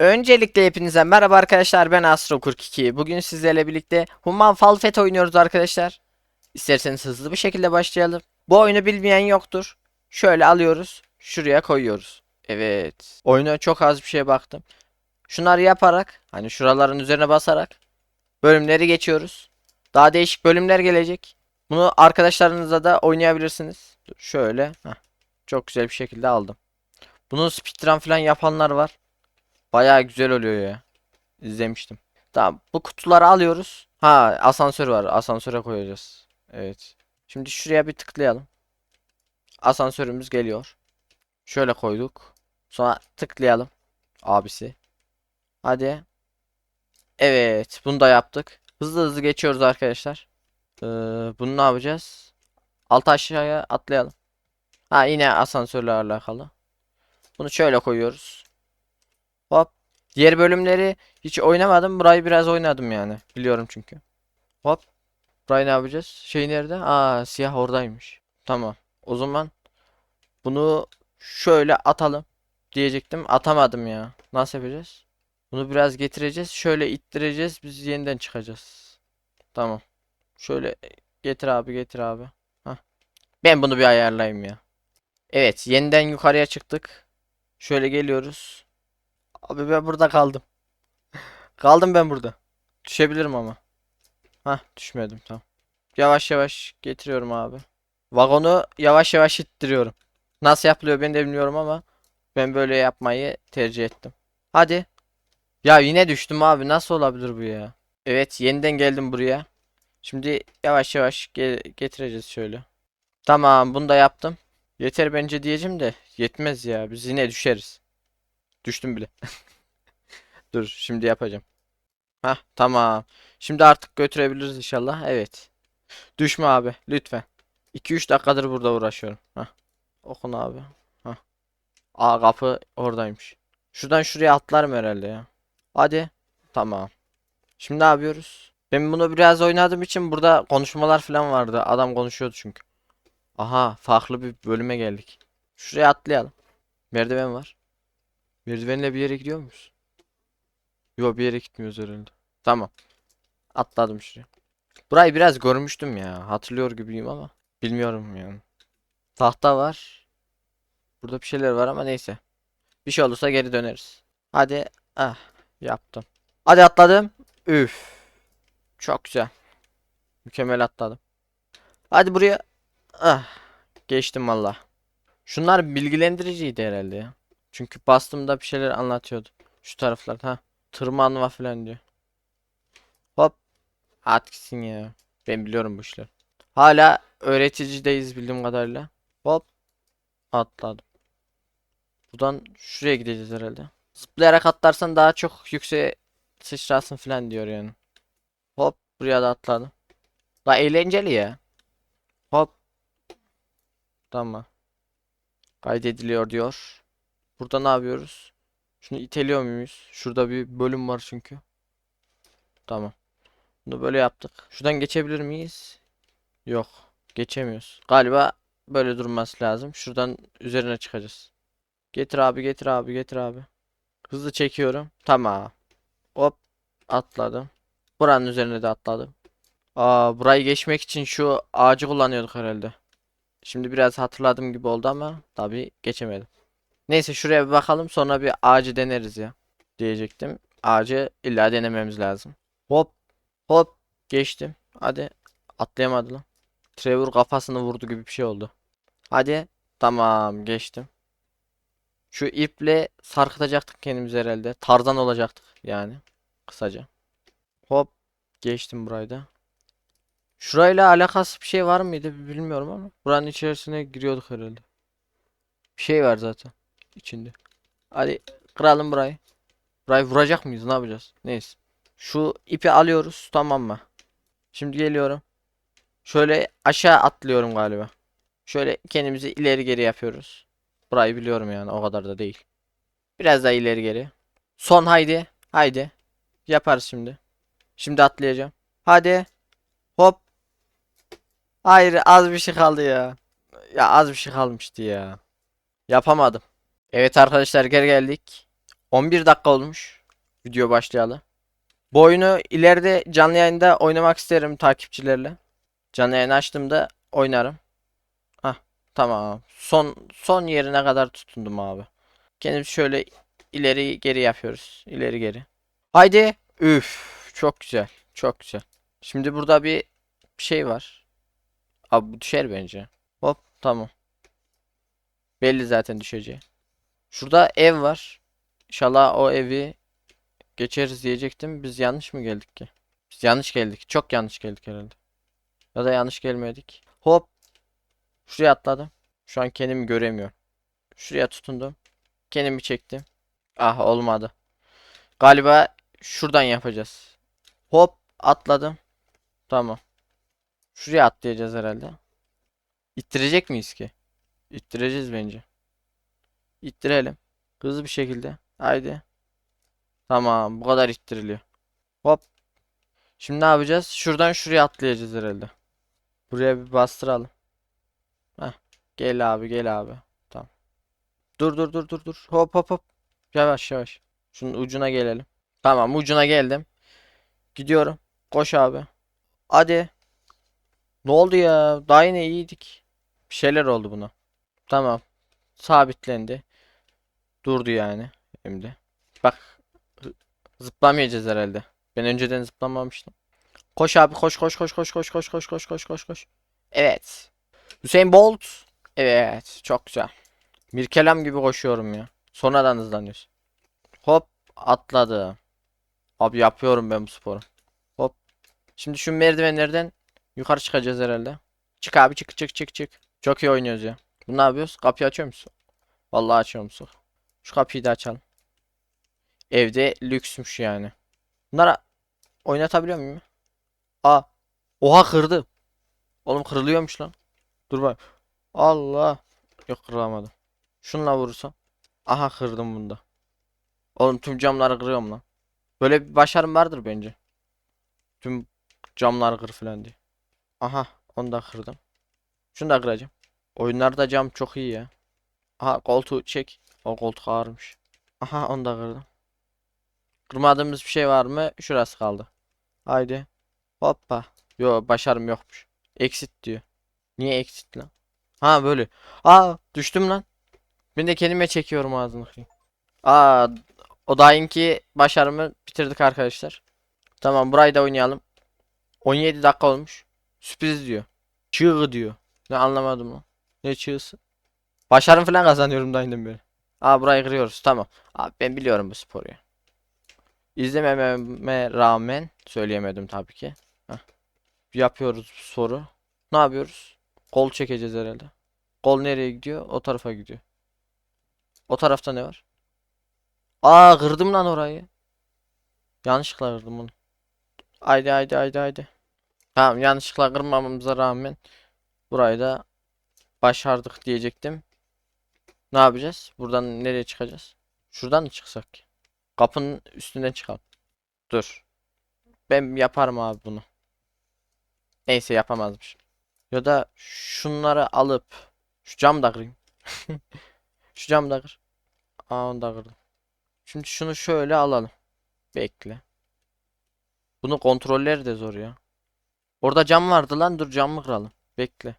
Öncelikle hepinize merhaba arkadaşlar ben Astro42. Bugün sizlerle birlikte Human Falfet oynuyoruz arkadaşlar. İsterseniz hızlı bir şekilde başlayalım. Bu oyunu bilmeyen yoktur. Şöyle alıyoruz, şuraya koyuyoruz. Evet. Oyuna çok az bir şeye baktım. Şunları yaparak, hani şuraların üzerine basarak bölümleri geçiyoruz. Daha değişik bölümler gelecek. Bunu arkadaşlarınızla da oynayabilirsiniz. Şöyle, heh. Çok güzel bir şekilde aldım. Bunu speedrun falan yapanlar var. Bayağı güzel oluyor ya. İzlemiştim. Tamam bu kutuları alıyoruz. Ha asansör var. Asansöre koyacağız. Evet. Şimdi şuraya bir tıklayalım. Asansörümüz geliyor. Şöyle koyduk. Sonra tıklayalım. Abisi. Hadi. Evet. Bunu da yaptık. Hızlı hızlı geçiyoruz arkadaşlar. Ee, bunu ne yapacağız? Alt aşağıya atlayalım. Ha yine asansörle alakalı. Bunu şöyle koyuyoruz. Hop. Diğer bölümleri hiç oynamadım. Burayı biraz oynadım yani. Biliyorum çünkü. Hop. Burayı ne yapacağız? Şey nerede? Aa siyah oradaymış. Tamam. O zaman bunu şöyle atalım diyecektim. Atamadım ya. Nasıl yapacağız? Bunu biraz getireceğiz. Şöyle ittireceğiz. Biz yeniden çıkacağız. Tamam. Şöyle getir abi getir abi. Hah. Ben bunu bir ayarlayayım ya. Evet, yeniden yukarıya çıktık. Şöyle geliyoruz. Abi ben burada kaldım. Kaldım ben burada. Düşebilirim ama. Hah düşmedim tamam. Yavaş yavaş getiriyorum abi. Vagonu yavaş yavaş ittiriyorum. Nasıl yapılıyor ben de bilmiyorum ama ben böyle yapmayı tercih ettim. Hadi. Ya yine düştüm abi. Nasıl olabilir bu ya? Evet yeniden geldim buraya. Şimdi yavaş yavaş ge- getireceğiz şöyle. Tamam bunu da yaptım. Yeter bence diyeceğim de yetmez ya. Biz yine düşeriz. Düştüm bile. Dur şimdi yapacağım. Hah tamam. Şimdi artık götürebiliriz inşallah. Evet. Düşme abi lütfen. 2-3 dakikadır burada uğraşıyorum. Hah. Okun abi. Hah. Aa kapı oradaymış. Şuradan şuraya atlarım herhalde ya. Hadi. Tamam. Şimdi ne yapıyoruz? Ben bunu biraz oynadığım için burada konuşmalar falan vardı. Adam konuşuyordu çünkü. Aha farklı bir bölüme geldik. Şuraya atlayalım. Merdiven var. Merdivenle bir yere gidiyor muyuz? Yok bir yere gitmiyoruz herhalde. Tamam. Atladım şuraya. Burayı biraz görmüştüm ya. Hatırlıyor gibiyim ama. Bilmiyorum yani. Tahta var. Burada bir şeyler var ama neyse. Bir şey olursa geri döneriz. Hadi. Ah yaptım. Hadi atladım. Üf. Çok güzel. Mükemmel atladım. Hadi buraya. Ah. Geçtim valla. Şunlar bilgilendiriciydi herhalde ya. Çünkü bastığımda bir şeyler anlatıyordu. Şu taraflarda ha. Tırmanma falan diyor. Hop. At gitsin ya. Ben biliyorum bu işleri. Hala öğreticideyiz bildiğim kadarıyla. Hop. Atladım. Buradan şuraya gideceğiz herhalde. Zıplayarak atlarsan daha çok yükseğe sıçrarsın falan diyor yani. Hop. Buraya da atladım. La eğlenceli ya. Hop. Tamam. Kaydediliyor diyor. Burada ne yapıyoruz? Şunu iteliyor muyuz? Şurada bir bölüm var çünkü. Tamam. Bunu böyle yaptık. Şuradan geçebilir miyiz? Yok. Geçemiyoruz. Galiba böyle durması lazım. Şuradan üzerine çıkacağız. Getir abi getir abi getir abi. Hızlı çekiyorum. Tamam. Hop. Atladım. Buranın üzerine de atladım. Aa, burayı geçmek için şu ağacı kullanıyorduk herhalde. Şimdi biraz hatırladığım gibi oldu ama tabii geçemedim. Neyse şuraya bir bakalım sonra bir ağacı deneriz ya. Diyecektim. Ağacı illa denememiz lazım. Hop hop geçtim. Hadi atlayamadı lan. Trevor kafasını vurdu gibi bir şey oldu. Hadi tamam geçtim. Şu iple sarkıtacaktık kendimizi herhalde. Tarzan olacaktık yani. Kısaca. Hop geçtim burayı da. Şurayla alakası bir şey var mıydı bilmiyorum ama. Buranın içerisine giriyorduk herhalde. Bir şey var zaten içinde. Hadi kıralım burayı. Burayı vuracak mıyız? Ne yapacağız? Neyse. Şu ipi alıyoruz tamam mı? Şimdi geliyorum. Şöyle aşağı atlıyorum galiba. Şöyle kendimizi ileri geri yapıyoruz. Burayı biliyorum yani o kadar da değil. Biraz daha ileri geri. Son haydi. Haydi. Yaparız şimdi. Şimdi atlayacağım. Hadi. Hop. Hayır az bir şey kaldı ya. Ya az bir şey kalmıştı ya. Yapamadım. Evet arkadaşlar geri geldik. 11 dakika olmuş. Video başlayalı. Bu oyunu ileride canlı yayında oynamak isterim takipçilerle. Canlı yayın açtığımda oynarım. Hah tamam. Son son yerine kadar tutundum abi. Kendimiz şöyle ileri geri yapıyoruz. İleri geri. Haydi. Üf. Çok güzel. Çok güzel. Şimdi burada bir şey var. Abi bu düşer bence. Hop tamam. Belli zaten düşeceği. Şurada ev var. İnşallah o evi geçeriz diyecektim. Biz yanlış mı geldik ki? Biz yanlış geldik. Çok yanlış geldik herhalde. Ya da yanlış gelmedik. Hop. Şuraya atladım. Şu an kendimi göremiyorum. Şuraya tutundum. Kendimi çektim. Ah olmadı. Galiba şuradan yapacağız. Hop atladım. Tamam. Şuraya atlayacağız herhalde. İttirecek miyiz ki? İttireceğiz bence. İttirelim. Hızlı bir şekilde. Haydi. Tamam bu kadar ittiriliyor. Hop. Şimdi ne yapacağız? Şuradan şuraya atlayacağız herhalde. Buraya bir bastıralım. Heh. Gel abi gel abi. Tamam. Dur dur dur dur dur. Hop hop hop. Yavaş yavaş. Şunun ucuna gelelim. Tamam ucuna geldim. Gidiyorum. Koş abi. Hadi. Ne oldu ya? Daha yine iyiydik. Bir şeyler oldu buna. Tamam. Sabitlendi. Durdu yani. Şimdi. Bak. Zıplamayacağız herhalde. Ben önceden zıplamamıştım. Koş abi koş koş koş koş koş koş koş koş koş koş koş. Evet. Hüseyin Bolt. Evet. Çok güzel. Mirkelam gibi koşuyorum ya. Sonradan hızlanıyoruz. Hop atladı. Abi yapıyorum ben bu sporu. Hop. Şimdi şu merdivenlerden yukarı çıkacağız herhalde. Çık abi çık çık çık çık. Çok iyi oynuyoruz ya. Bunu ne yapıyoruz? Kapıyı açıyor musun? Vallahi açıyor musun? Şu kapıyı da açalım. Evde lüksmüş yani. Bunlara oynatabiliyor muyum? Aa. Oha kırdı. Oğlum kırılıyormuş lan. Dur bak. Allah. Yok kıramadım. Şununla vurursam. Aha kırdım bunda. Oğlum tüm camları kırıyorum lan. Böyle bir başarım vardır bence. Tüm camları kır falan diye. Aha onu da kırdım. Şunu da kıracağım. Oyunlarda cam çok iyi ya. Aha koltuğu çek. O koltuk ağırmış. Aha onu da kırdım. Kırmadığımız bir şey var mı? Şurası kaldı. Haydi. Hoppa. Yo başarım yokmuş. Exit diyor. Niye exit lan? Ha böyle. Aa düştüm lan. Ben de kendime çekiyorum ağzını. Aa o dahinki başarımı bitirdik arkadaşlar. Tamam burayı da oynayalım. 17 dakika olmuş. Sürpriz diyor. Çığ diyor. Ne anlamadım lan. Çığısı? Başarım falan kazanıyorum dayından beri. Aa burayı kırıyoruz. Tamam. Abi ben biliyorum bu sporu ya. İzlemememe rağmen söyleyemedim tabii ki. Heh. Yapıyoruz bu soru. Ne yapıyoruz? Kol çekeceğiz herhalde. Kol nereye gidiyor? O tarafa gidiyor. O tarafta ne var? Aa kırdım lan orayı. Yanlışlıkla kırdım bunu. Haydi haydi haydi haydi. Tamam yanlışlıkla kırmamamıza rağmen burayı da başardık diyecektim. Ne yapacağız? Buradan nereye çıkacağız? Şuradan mı çıksak? Kapının üstünden çıkalım. Dur. Ben yaparım abi bunu. Neyse yapamazmış. Ya da şunları alıp şu cam da kırayım. Şu cam da kır. Aa onu da kırdım. Şimdi şunu şöyle alalım. Bekle. Bunu kontrolleri de zor ya. Orada cam vardı lan dur camı kıralım. Bekle.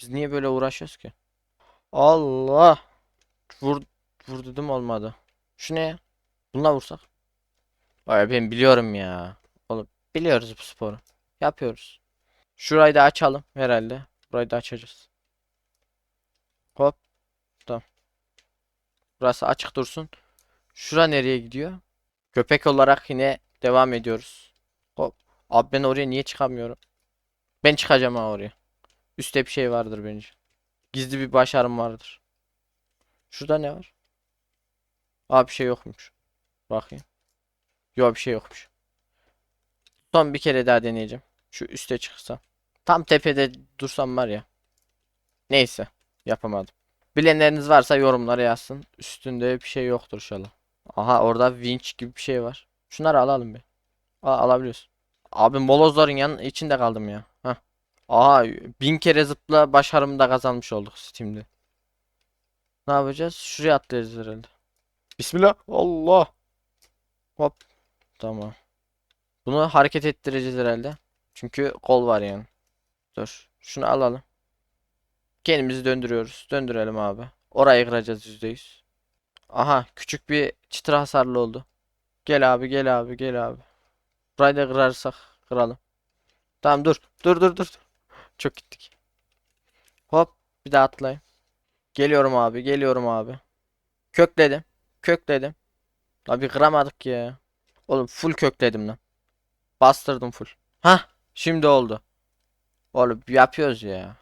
Biz niye böyle uğraşıyoruz ki? Allah. Vur, vur dedim olmadı. Şu ne ya? Bununla vursak. Vay ben biliyorum ya. Oğlum biliyoruz bu sporu. Yapıyoruz. Şurayı da açalım herhalde. Burayı da açacağız. Hop. Tamam. Burası açık dursun. Şura nereye gidiyor? Köpek olarak yine devam ediyoruz. Hop. Abi ben oraya niye çıkamıyorum? Ben çıkacağım ha oraya. Üstte bir şey vardır bence. Gizli bir başarım vardır. Şurada ne var? Aa bir şey yokmuş. Bakayım. Yok bir şey yokmuş. Son bir kere daha deneyeceğim. Şu üste çıksam. Tam tepede dursam var ya. Neyse. Yapamadım. Bilenleriniz varsa yorumlara yazsın. Üstünde bir şey yoktur inşallah. Aha orada winch gibi bir şey var. Şunları alalım bir. Aa, alabiliyoruz. Abi molozların yan içinde kaldım ya. Aha bin kere zıpla başarımı da kazanmış olduk Steam'de. Ne yapacağız? Şuraya atlayacağız herhalde. Bismillah. Allah. Hop. Tamam. Bunu hareket ettireceğiz herhalde. Çünkü kol var yani. Dur. Şunu alalım. Kendimizi döndürüyoruz. Döndürelim abi. Orayı kıracağız %100. Aha küçük bir çıtır hasarlı oldu. Gel abi gel abi gel abi. Burayı da kırarsak kıralım. Tamam dur. Dur dur dur. Çok gittik. Hop bir daha atlayayım. Geliyorum abi geliyorum abi. Kökledim. Kökledim. Abi kıramadık ya. Oğlum full kökledim lan. Bastırdım full. Hah şimdi oldu. Oğlum yapıyoruz ya.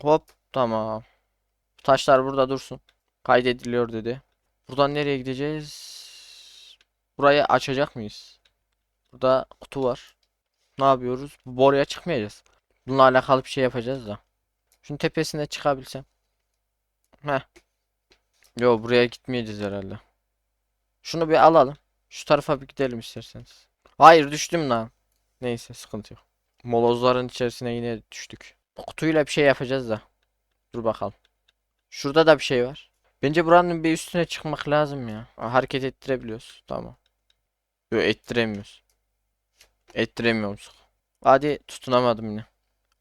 Hop tamam. Taşlar burada dursun. Kaydediliyor dedi. Buradan nereye gideceğiz? Burayı açacak mıyız? Burada kutu var. Ne yapıyoruz? Bu boruya çıkmayacağız. Bununla alakalı bir şey yapacağız da. Şunun tepesine çıkabilsem. Heh. Yo buraya gitmeyeceğiz herhalde. Şunu bir alalım. Şu tarafa bir gidelim isterseniz. Hayır düştüm lan. Neyse sıkıntı yok. Molozların içerisine yine düştük. Kutuyla bir şey yapacağız da. Dur bakalım. Şurada da bir şey var. Bence buranın bir üstüne çıkmak lazım ya. Ha, hareket ettirebiliyoruz. Tamam. Yok ettiremiyoruz. Ettiremiyoruz. Hadi tutunamadım yine.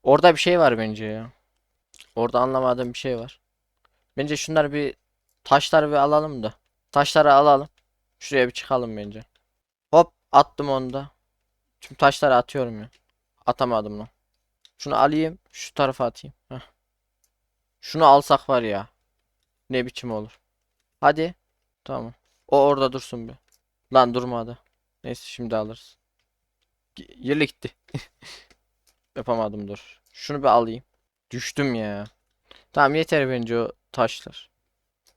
Orada bir şey var bence ya. Orada anlamadığım bir şey var. Bence şunları bir taşları bir alalım da. Taşları alalım. Şuraya bir çıkalım bence. Hop attım onu da. Tüm taşları atıyorum ya. Atamadım lan. Şunu alayım. Şu tarafa atayım. Heh. Şunu alsak var ya. Ne biçim olur. Hadi. Tamam. O orada dursun bir. Lan durmadı. Neyse şimdi alırız. Yerle gitti. Yapamadım dur. Şunu bir alayım. Düştüm ya. Tamam yeter bence o taşlar.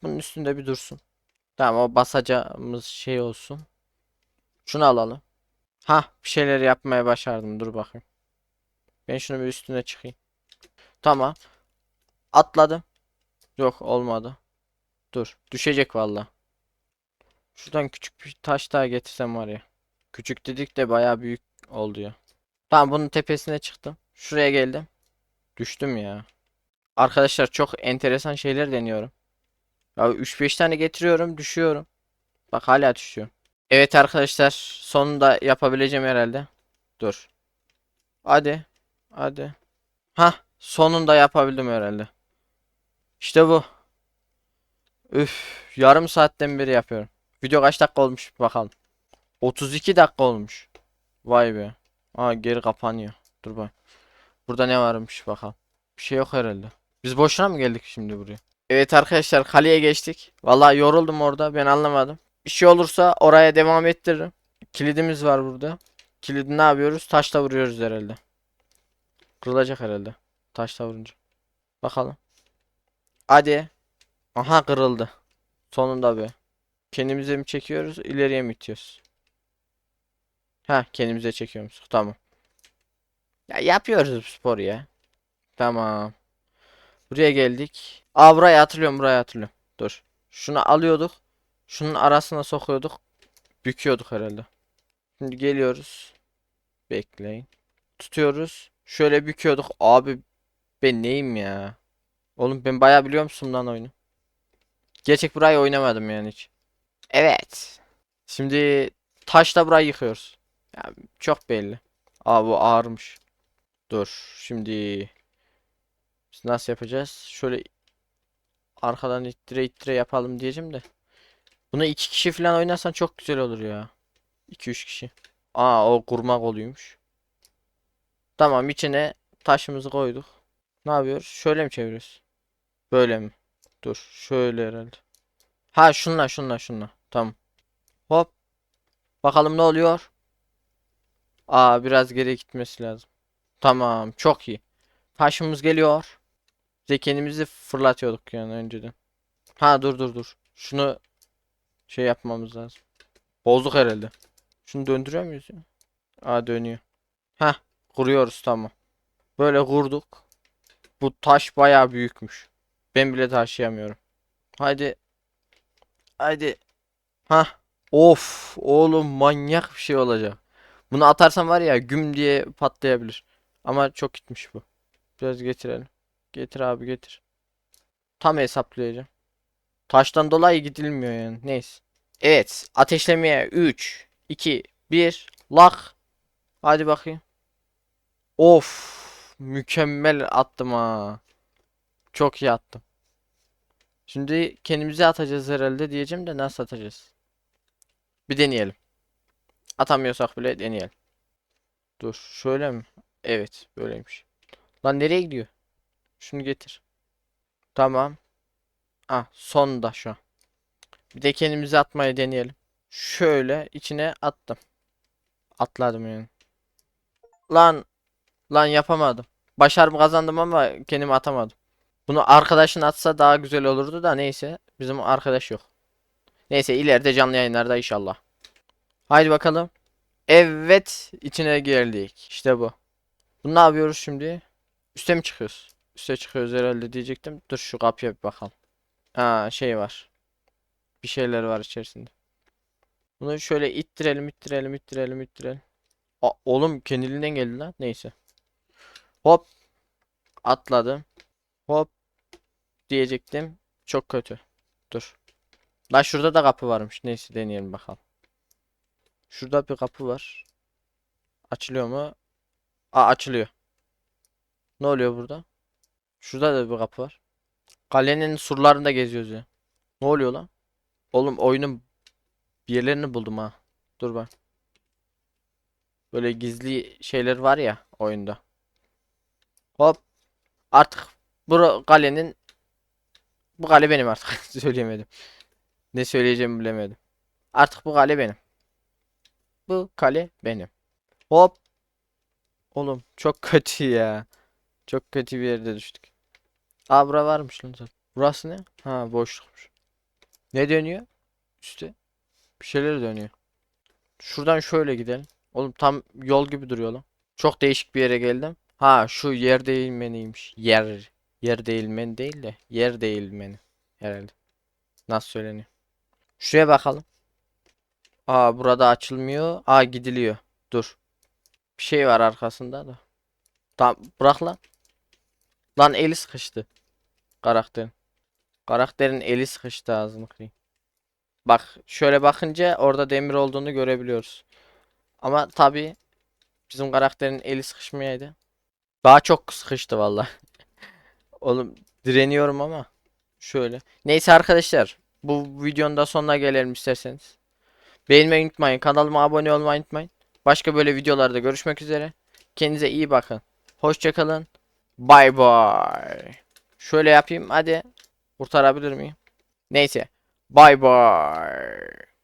Bunun üstünde bir dursun. Tamam o basacağımız şey olsun. Şunu alalım. Ha bir şeyler yapmaya başardım. Dur bakayım. Ben şunu bir üstüne çıkayım. Tamam. Atladım. Yok olmadı. Dur. Düşecek valla. Şuradan küçük bir taş daha getirsem var ya. Küçük dedik de bayağı büyük oldu ya. Tamam bunun tepesine çıktım. Şuraya geldim. Düştüm ya. Arkadaşlar çok enteresan şeyler deniyorum. Ya 3-5 tane getiriyorum, düşüyorum. Bak hala düşüyorum. Evet arkadaşlar, sonunda yapabileceğim herhalde. Dur. Hadi. Hadi. Ha, sonunda yapabildim herhalde. İşte bu. Üf, yarım saatten beri yapıyorum. Video kaç dakika olmuş bakalım. 32 dakika olmuş. Vay be. Aa geri kapanıyor. Dur bak. Burada ne varmış bakalım. Bir şey yok herhalde. Biz boşuna mı geldik şimdi buraya? Evet arkadaşlar kaleye geçtik. Vallahi yoruldum orada ben anlamadım. Bir şey olursa oraya devam ettiririm. Kilidimiz var burada. Kilidi ne yapıyoruz? Taşla vuruyoruz herhalde. Kırılacak herhalde. Taşla vurunca. Bakalım. Hadi. Aha kırıldı. Sonunda be. Kendimize mi çekiyoruz? ileriye mi itiyoruz? Ha kendimize çekiyoruz. Tamam. Ya yapıyoruz bu sporu ya. Tamam. Buraya geldik. Aa burayı hatırlıyorum burayı hatırlıyorum. Dur. Şunu alıyorduk. Şunun arasına sokuyorduk. Büküyorduk herhalde. Şimdi geliyoruz. Bekleyin. Tutuyoruz. Şöyle büküyorduk. Abi ben neyim ya? Oğlum ben bayağı biliyor musun lan oyunu? Gerçek burayı oynamadım yani hiç. Evet. Şimdi taşla burayı yıkıyoruz. Ya çok belli. Aa bu ağırmış. Dur. Şimdi biz nasıl yapacağız? Şöyle arkadan ittire ittire yapalım diyeceğim de. Bunu iki kişi falan oynarsan çok güzel olur ya. 2-3 kişi. Aa o kurmak oluyormuş. Tamam içine taşımızı koyduk. Ne yapıyoruz? Şöyle mi çeviriyoruz? Böyle mi? Dur. Şöyle herhalde. Ha şunla şunla şunla. Tamam. Hop. Bakalım ne oluyor? Aa biraz geri gitmesi lazım. Tamam çok iyi. Taşımız geliyor. Bize kendimizi fırlatıyorduk yani önceden. Ha dur dur dur. Şunu şey yapmamız lazım. Bozduk herhalde. Şunu döndürüyor muyuz ya? Aa dönüyor. Ha kuruyoruz tamam. Böyle kurduk. Bu taş bayağı büyükmüş. Ben bile taşıyamıyorum. Haydi. Haydi. Ha. Of oğlum manyak bir şey olacak. Bunu atarsam var ya güm diye patlayabilir. Ama çok gitmiş bu. Biraz getirelim. Getir abi getir. Tam hesaplayacağım. Taştan dolayı gidilmiyor yani. Neyse. Evet. Ateşlemeye 3, 2, 1. Lak. Hadi bakayım. Of. Mükemmel attım ha. Çok iyi attım. Şimdi kendimize atacağız herhalde diyeceğim de nasıl atacağız? Bir deneyelim. Atamıyorsak bile deneyelim. Dur şöyle mi? Evet böyleymiş. Lan nereye gidiyor? Şunu getir. Tamam. Ah sonda şu an. Bir de kendimize atmayı deneyelim. Şöyle içine attım. Atladım yani. Lan lan yapamadım. Başarımı kazandım ama kendimi atamadım. Bunu arkadaşın atsa daha güzel olurdu da neyse. Bizim arkadaş yok. Neyse ileride canlı yayınlarda inşallah. Haydi bakalım. Evet içine geldik. İşte bu. Bunu ne yapıyoruz şimdi? Üste mi çıkıyoruz? Üste çıkıyoruz herhalde diyecektim. Dur şu kapıya bir bakalım. Aa şey var. Bir şeyler var içerisinde. Bunu şöyle ittirelim, ittirelim, ittirelim, ittirelim. Aa, oğlum kendiliğinden geldi lan. Neyse. Hop. Atladım. Hop. Diyecektim. Çok kötü. Dur. Lan şurada da kapı varmış. Neyse deneyelim bakalım. Şurada bir kapı var. Açılıyor mu? Aa açılıyor. Ne oluyor burada? Şurada da bir kapı var. Kalenin surlarında geziyoruz ya. Ne oluyor lan? Oğlum oyunun bir yerlerini buldum ha. Dur bak. Böyle gizli şeyler var ya oyunda. Hop. Artık bu kalenin bu kale benim artık. Söyleyemedim. Ne söyleyeceğimi bilemedim. Artık bu kale benim. Bu kale benim. Hop. Oğlum çok kötü ya. Çok kötü bir yerde düştük. Aa bura varmış lan zaten. Burası ne? Ha boşlukmuş. Ne dönüyor? Üste. Bir şeyler dönüyor. Şuradan şöyle gidelim. Oğlum tam yol gibi duruyor lan. Çok değişik bir yere geldim. Ha şu yer değilmeniymiş. Yer. Yer değilmen değil de yer değilmeni. Herhalde. Nasıl söyleniyor? Şuraya bakalım. Aa burada açılmıyor. Aa gidiliyor. Dur. Bir şey var arkasında da. Tamam bırak lan. Lan eli sıkıştı. Karakterin. Karakterin eli sıkıştı ağzını kırayım. Bak şöyle bakınca orada demir olduğunu görebiliyoruz. Ama tabii bizim karakterin eli sıkışmayaydı. Daha çok sıkıştı valla. Oğlum direniyorum ama. Şöyle. Neyse arkadaşlar. Bu videonun da sonuna gelelim isterseniz. Beğenmeyi unutmayın. Kanalıma abone olmayı unutmayın. Başka böyle videolarda görüşmek üzere. Kendinize iyi bakın. Hoşçakalın. Bay bay. Şöyle yapayım hadi. Kurtarabilir miyim? Neyse. Bay bay.